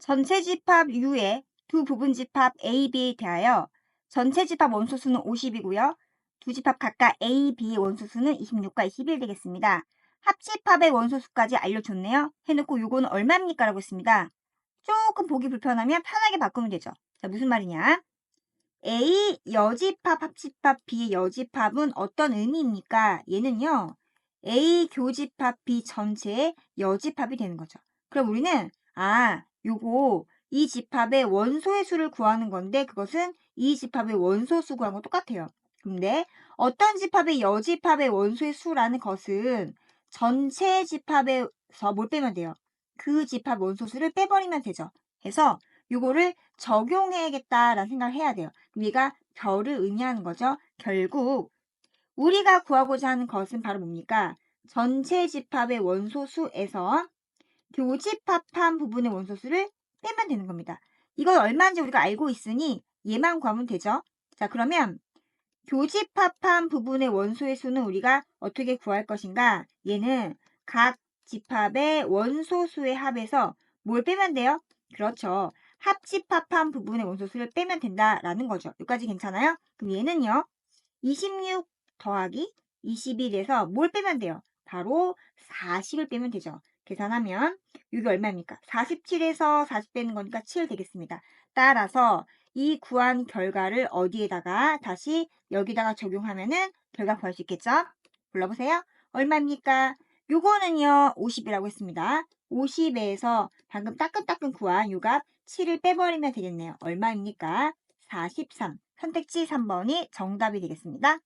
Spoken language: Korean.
전체 집합 U의 두 부분 집합 A, B에 대하여 전체 집합 원소수는 50이고요. 두 집합 각각 A, B의 원소수는 26과 21 되겠습니다. 합집합의 원소수까지 알려줬네요. 해놓고 요거는 얼마입니까? 라고 했습니다. 조금 보기 불편하면 편하게 바꾸면 되죠. 자, 무슨 말이냐? A 여집합 합집합 B의 여집합은 어떤 의미입니까? 얘는요. A 교집합 B 전체의 여집합이 되는 거죠. 그럼 우리는 아 요거 이 집합의 원소의 수를 구하는 건데 그것은 이 집합의 원소 수 구하는 거 똑같아요. 근데 어떤 집합의 여집합의 원소의 수라는 것은 전체 집합에서 뭘 빼면 돼요? 그 집합 원소 수를 빼버리면 되죠. 해서 요거를 적용해야겠다라는 생각을 해야 돼요. 얘가 별을 의미하는 거죠. 결국 우리가 구하고자 하는 것은 바로 뭡니까? 전체 집합의 원소 수에서 교집합한 부분의 원소수를 빼면 되는 겁니다. 이건 얼마인지 우리가 알고 있으니 얘만 구하면 되죠. 자, 그러면 교집합한 부분의 원소의 수는 우리가 어떻게 구할 것인가? 얘는 각 집합의 원소수의 합에서 뭘 빼면 돼요? 그렇죠. 합집합한 부분의 원소수를 빼면 된다라는 거죠. 여기까지 괜찮아요? 그럼 얘는요. 26 더하기 21에서 뭘 빼면 돼요? 바로 40을 빼면 되죠. 계산하면 이게 얼마입니까? 47에서 40 빼는 거니까 7 되겠습니다. 따라서 이 구한 결과를 어디에다가 다시 여기다가 적용하면은 결과 구할 수 있겠죠? 불러보세요. 얼마입니까? 요거는요 50이라고 했습니다. 50에서 방금 따끈따끈 구한 요값 7을 빼버리면 되겠네요. 얼마입니까? 43. 선택지 3번이 정답이 되겠습니다.